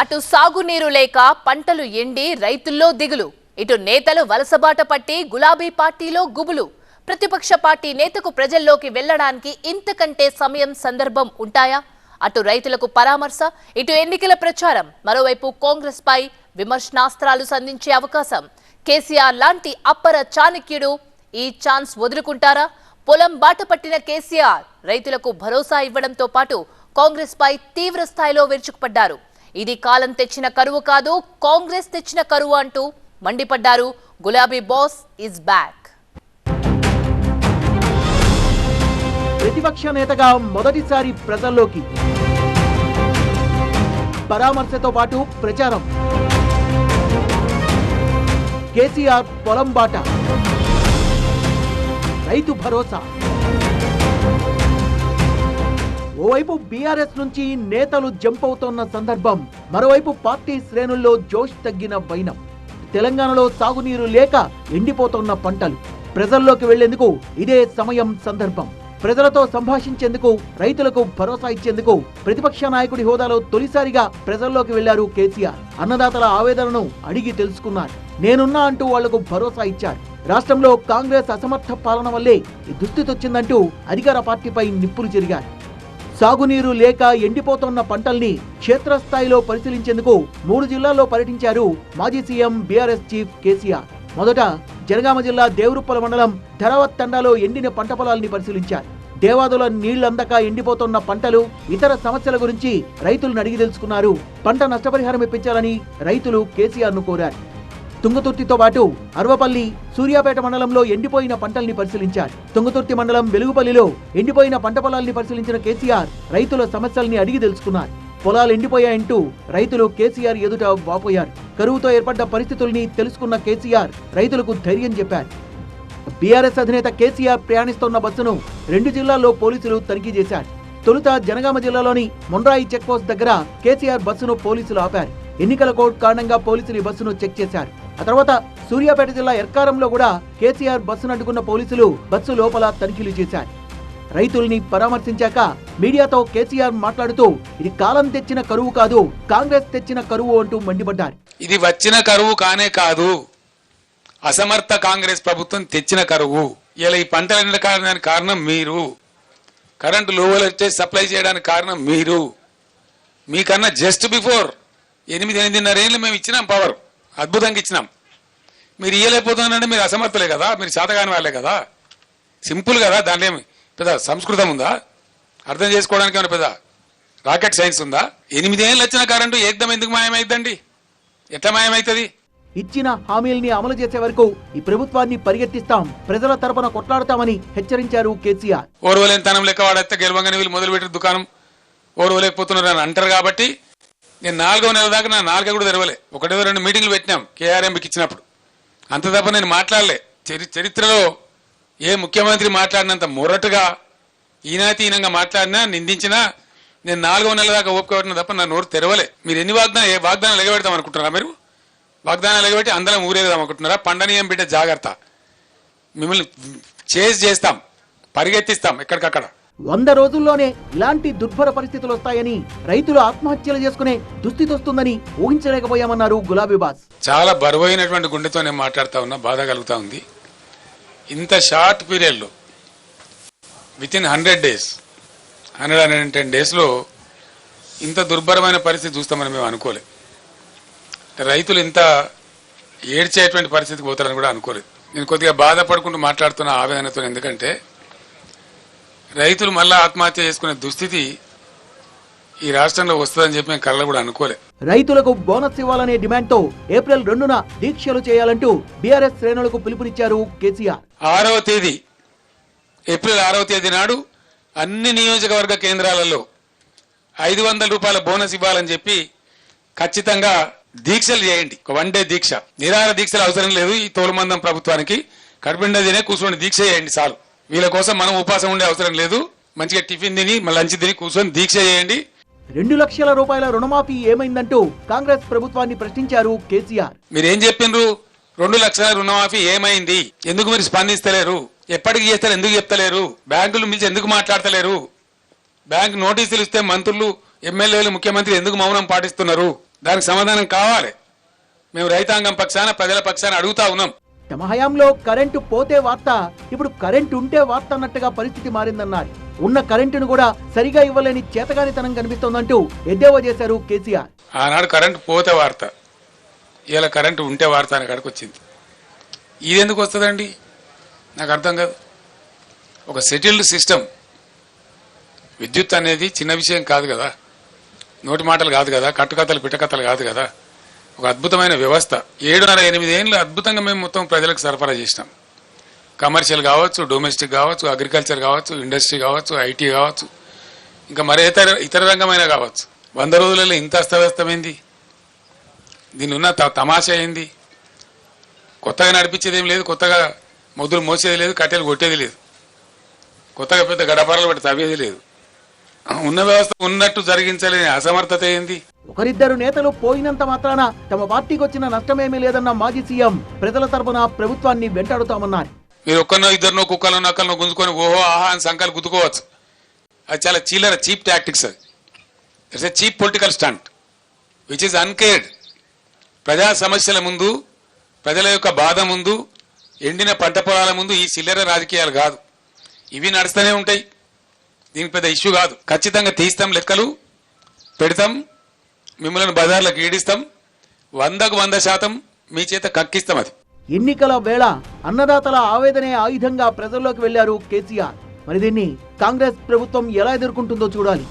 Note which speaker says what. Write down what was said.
Speaker 1: అటు సాగునీరు లేక పంటలు ఎండి రైతుల్లో దిగులు. ఇటు నేతలు వలసబాట పట్టి గులాబీ పార్టీలో గుబులు. ప్రతిపక్ష పార్టీ నేతకు ప్రజల్లోకి వెళ్ళడానికి ఇంతకంటే సమయం సందర్భం ఉంటాయా? అటు రైతులకు పరామర్శ ఇటు ఎన్నికల ప్రచారం. మరోవైపు కాంగ్రెస్ పై విమర్శనాస్త్రాలు సంధించే అవకాశం. కేసీఆర్ లాంటి అప్పర చాణక్యుడు ఈ ఛాన్స్ వదులుకుంటారా? పొలం బాట పట్టిన కేసీఆర్ రైతులకు భరోసా ఇవ్వడంతో పాటు కాంగ్రెస్ పై తీవ్ర స్థాయిలో విరుచుకుపడ్డారు. ఇది కాలం తెచ్చిన కరువు కాదు కాంగ్రెస్ తెచ్చిన కరువు అంటూ మండిపడ్డారు. గులాబీ బాస్ ఇస్ బ్యాక్.
Speaker 2: ప్రతిపక్ష నేతగా మొదటిసారి ప్రజల్లోకి పరామర్శతో పాటు ప్రచారం. కేసీఆర్ పొలం బాట. రైతు భరోసా. ఓవైపు బీఆర్ఎస్ నుంచి నేతలు జంప్ అవుతోన్న సందర్భం మరోవైపు పార్టీ శ్రేణుల్లో జోష్ తగ్గిన వైనం. తెలంగాణలో సాగునీరు లేక ఎండిపోతున్న పంటలు. ప్రజల్లోకి వెళ్ళేందుకు ఇదే సమయం సందర్భం. ప్రజలతో సంభాషించేందుకు రైతులకు భరోసా ఇచ్చేందుకు ప్రతిపక్ష నాయకుడి హోదాలో తొలిసారిగా ప్రజల్లోకి వెళ్ళారు కేసీఆర్. అన్నదాతల ఆవేదనను అడిగి తెలుసుకున్నారు. నేనున్నా అంటూ వాళ్ళకు భరోసా ఇచ్చారు. రాష్ట్రంలో కాంగ్రెస్ అసమర్థ పాలన వల్లే ఈ దుస్థితి వచ్చిందంటూ అధికార పార్టీపై నిప్పులు జరిగారు. సాగునీరు లేక ఎండిపోతున్న పంటల్ని క్షేత్రస్థాయిలో పరిశీలించేందుకు మూడు జిల్లాల్లో పర్యటించారు మాజీ సీఎం బీఆర్ఎస్ చీఫ్ కేసీఆర్. మొదట జనగామ జిల్లా దేవరుప్పల మండలం ధరావత్ తండాలో ఎండిన పంట పొలాల్ని పరిశీలించారు. దేవాదుల నీళ్ళందక ఎండిపోతున్న పంటలు ఇతర సమస్యల గురించి రైతులను అడిగి తెలుసుకున్నారు. పంట నష్టపరిహారం ఇప్పించాలని రైతులు కేసీఆర్ను కోరారు. తుంగతుర్తితో పాటు అరవపల్లి సూర్యాపేట మండలంలో ఎండిపోయిన పంటల్ని పరిశీలించారు. తుంగతుర్తి మండలం వెలుగుపల్లిలో ఎండిపోయిన పంట పొలాల్ని పరిశీలించిన కేసీఆర్ రైతుల సమస్యల్ని అడిగి తెలుసుకున్నారు. పొలాలు ఎండిపోయాయంటూ రైతులు కేసీఆర్ ఎదుట వాపోయారు. కరువుతో ఏర్పడ్డ పరిస్థితుల్ని తెలుసుకున్న కేసీఆర్ రైతులకు ధైర్యం చెప్పారు. బీఆర్ఎస్ అధినేత కేసీఆర్ ప్రయాణిస్తున్న బస్సును రెండు జిల్లాల్లో పోలీసులు తనిఖీ చేశారు. తొలుత జనగామ జిల్లాలోని మొండ్రాయి చెక్పోస్ట్ దగ్గర కేసీఆర్ బస్సును పోలీసులు ఆపారు. ఎన్నికల కోడ్ కారణంగా పోలీసులు ఈ బస్సును చెక్ చేశారు. ఆ తర్వాత సూర్యాపేట జిల్లా ఎర్కారంలో కూడా కేసీఆర్ బస్సును అడ్డుకున్న పోలీసులు బస్సు లోపల తనిఖీలు చేశారు. రైతుల్ని పరామర్శించాక మీడియాతో కేసీఆర్ మాట్లాడుతూ ఇది కాలం తెచ్చిన కరువు కాదు కాంగ్రెస్ తెచ్చిన కరువు అంటూ మండిపడ్డారు.
Speaker 3: ఇది వచ్చిన కరువు కానే కాదు అసమర్థ కాంగ్రెస్ ప్రభుత్వం తెచ్చిన కరువు. ఇలా ఈ పంటలు ఎండడానికి కారణం మీరు. కరెంటు లోవలు వచ్చే సప్లై చేయడానికి కారణం మీరు. మీకన్నా జస్ట్ బిఫోర్ ఎనిమిది ఎనిమిదిన్నర ఏళ్ళు మేము ఇచ్చినాం పవర్. అద్భుతంగా ఇచ్చినాం. మీరు ఇయ్యలేకపోతున్నారంటే మీరు అసమర్థులే కదా మీరు శాతగాని వాళ్ళే కదా. సింపుల్ కదా దాంట్లో ఏమి పెద్ద సంస్కృతం ఉందా? అర్థం చేసుకోవడానికి ఏమైనా పెద్ద రాకెట్ సైన్స్ ఉందా? ఎనిమిదేళ్ళు వచ్చిన కరెంటు ఏకదం ఎందుకు మాయమైందండి ఎట్లా మాయమైతుంది?
Speaker 2: ఇచ్చిన హామీల్ని అమలు చేసే వరకు ఈ ప్రభుత్వాన్ని పరిగెత్తిస్తాం ప్రజల తరపున కొట్లాడతామని హెచ్చరించారు కేసీఆర్.
Speaker 3: ఓర్వలేనితనం లెక్క వాడైతే గెలవంగానే వీళ్ళు మొదలు పెట్టిన దుకాణం ఓర్వలేకపోతున్నారు అని అంటారు కాబట్టి నేను నాలుగో నెల దాకా నా నాలుగో కూడా తెరవలే. ఒకటో రెండు మీటింగ్లు పెట్టినాం. కేఆర్ఎంకి ఇచ్చినప్పుడు. అంత తప్ప నేను మాట్లాడలే. చరి- చరిత్రలో ఏ ముఖ్యమంత్రి మాట్లాడినంత మొరటుగా ఈనాతీనంగా మాట్లాడినా నిందించినా నేను నాలుగో నెల దాకా ఓపిక తప్ప నా నోరు తెరవలే. మీరు ఎన్ని వాగ్దానం ఏ వాగ్దానాలు ఎగబెడతాం అనుకుంటున్నారా మీరు? వాగ్దానాలు ఎగబెట్టి అందరం ఊరేదాం అనుకుంటున్నారా? పండనీయం బిడ్డ జాగ్రత్త. మిమ్మల్ని చేసి చేస్తాం. పరిగెత్తిస్తాం ఎక్కడికక్కడ.
Speaker 2: వంద రోజుల్లోనే ఇలాంటి దుర్భర పరిస్థితులు వస్తాయని రైతులు ఆత్మహత్యలు చేసుకునే దుస్థితి వస్తుందని ఊహించలేకపోయామన్నారు గులాబీ బాస్.
Speaker 3: చాలా బరువైనటువంటి గుండెతో నేను మాట్లాడుతా ఉన్నా బాధ కలుగుతా ఉంది. ఇంత షార్ట్ పీరియడ్లో within hundred days hundred hundred ten డేస్లో ఇంత దుర్భరమైన పరిస్థితి చూస్తామని మేము అనుకోలేదు. రైతులు ఇంత ఏడ్చేటువంటి పరిస్థితికి పోతారని కూడా అనుకోలేదు. నేను కొద్దిగా బాధపడుకుంటూ మాట్లాడుతున్న ఆవేదనతో ఎందుకంటే రైతులు మళ్ళా ఆత్మహత్య చేసుకునే దుస్థితి ఈ రాష్ట్రంలో వస్తుందని చెప్పి మేము కళ్ళ కూడా అనుకోలేదు
Speaker 2: రైతులకు బోనస్ ఇవ్వాలనే డిమాండ్తో ఏప్రిల్ రెండున దీక్షలు చేయాలంటూ బీఆర్ఎస్ శ్రేణులకు పిలుపునిచ్చారు కేసీఆర్.
Speaker 3: ఆరవ తేదీ ఏప్రిల్ ఆరవ తేదీ నాడు అన్ని నియోజకవర్గ కేంద్రాలలో ఐదు వందల రూపాయల బోనస్ ఇవ్వాలని చెప్పి ఖచ్చితంగా దీక్షలు చేయండి. ఒక వన్ డే దీక్ష. నిరాహార దీక్షలు అవసరం లేదు ఈ తోలుమందం ప్రభుత్వానికి. కడుపుండా తినే కూర్చొని దీక్ష చేయండి చాలు. వీళ్ళ కోసం మనం ఉపాసం ఉండే అవసరం లేదు. మంచిగా టిఫిన్ తిని లంచ్ తిని కూర్చొని దీక్ష చేయండి.
Speaker 2: రెండు లక్షల రూపాయల రుణమాఫీ ఏమైందంటూ కాంగ్రెస్ ప్రభుత్వాన్ని ప్రశ్నించారు కేసీఆర్.
Speaker 3: మీరేం చెప్పిండ్రు? రెండు లక్షల రుణమాఫీ ఏమైంది? ఎందుకు మీరు స్పందిస్తలేరు? ఎప్పటికి చేస్తారు ఎందుకు చెప్తలేరు? బ్యాంకులు మించి ఎందుకు మాట్లాడతలేరు? బ్యాంక్ నోటీసులు ఇస్తే మంత్రులు ఎమ్మెల్యేలు ముఖ్యమంత్రి ఎందుకు మౌనం పాటిస్తున్నారు? దానికి సమాధానం కావాలి. మేము రైతాంగం పక్షాన ప్రజల పక్షాన అడుగుతా ఉన్నాం.
Speaker 2: తమ హయాంలో కరెంటు పోతే వార్త ఇప్పుడు కరెంటు ఉంటే వార్త అన్నట్టుగా పరిస్థితి మారిందన్నారు. ఉన్న కరెంటును కూడా సరిగా ఇవ్వలేని చేతగానితనం కనిపిస్తోందంటూ ఎద్దేవా చేశారు కేసీఆర్.
Speaker 3: ఆనాడు కరెంటు పోతే వార్త ఇలా కరెంటు ఉంటే వార్త అని కాడికి వచ్చింది. ఇది ఎందుకు వస్తుందండి? నాకు అర్థం కాదు. ఒక సెటిల్డ్ సిస్టమ్ విద్యుత్ అనేది చిన్న విషయం కాదు కదా. నోటి మాటలు కాదు కదా కట్టుకథలు పిట్టకథలు కాదు కదా. ఒక అద్భుతమైన వ్యవస్థ. ఏడున్నర ఎనిమిది ఏళ్ళు అద్భుతంగా మేము మొత్తం ప్రజలకు సరఫరా చేసినాం. కమర్షియల్ కావచ్చు డొమెస్టిక్ కావచ్చు అగ్రికల్చర్ కావచ్చు ఇండస్ట్రీ కావచ్చు ఐటీ కావచ్చు ఇంకా మరే ఇతర ఇతర రంగమైన కావచ్చు. వంద రోజులలో ఇంత అస్తవ్యస్తమైంది. దీని ఉన్న త- తమాషా ఏంది? కొత్తగా నడిపించేది ఏం లేదు కొత్తగా మొదలు మోసేది లేదు కట్టెలు కొట్టేది లేదు. కొత్తగా పెద్ద గడపరలు పెట్టి తవ్వేది లేదు. ఉన్న వ్యవస్థ ఉన్నట్టు జరిగించలేని అసమర్థత ఏంది?
Speaker 2: ఒకరిద్దరు నేతలు పోయినంత మాత్రాన తమ పార్టీకి వచ్చిన నష్టమేమీ లేదన్న మాజీ సీఎం ప్రజల తరపున ప్రభుత్వాన్ని వెంటాడుతామన్నారు.
Speaker 3: మీరు ఒక్కరినో ఇద్దరినో కుక్కలో నక్కలను గుంజుకొని ఓహో ఆహా అని సంఖ్యలు గుద్దుకోవచ్చు. అది చాలా చీలర చీప్ టాక్టిక్స్ అది. It's a cheap political stunt which is uncared ప్రజా సమస్యల ముందు ప్రజల యొక్క బాధ ముందు ఎండిన పంట పొలాల ముందు ఈ చిల్లర రాజకీయాలు కాదు. ఇవి నడుస్తూనే ఉంటాయి. దీనికి పెద్ద ఇష్యూ కాదు. ఖచ్చితంగా తీస్తాం లెక్కలు పెడతాం. మిమ్మల్ని బజార్లకు ఈడిస్తాం. వందకు వంద శాతం మీ చేత కక్కిస్తాం అది.
Speaker 2: ఎన్నికల వేళ అన్నదాతల ఆవేదనే ఆయుధంగా ప్రజల్లోకి వెళ్ళారు కేసీఆర్. మరి దీన్ని కాంగ్రెస్ ప్రభుత్వం ఎలా ఎదుర్కొంటుందో చూడాలి.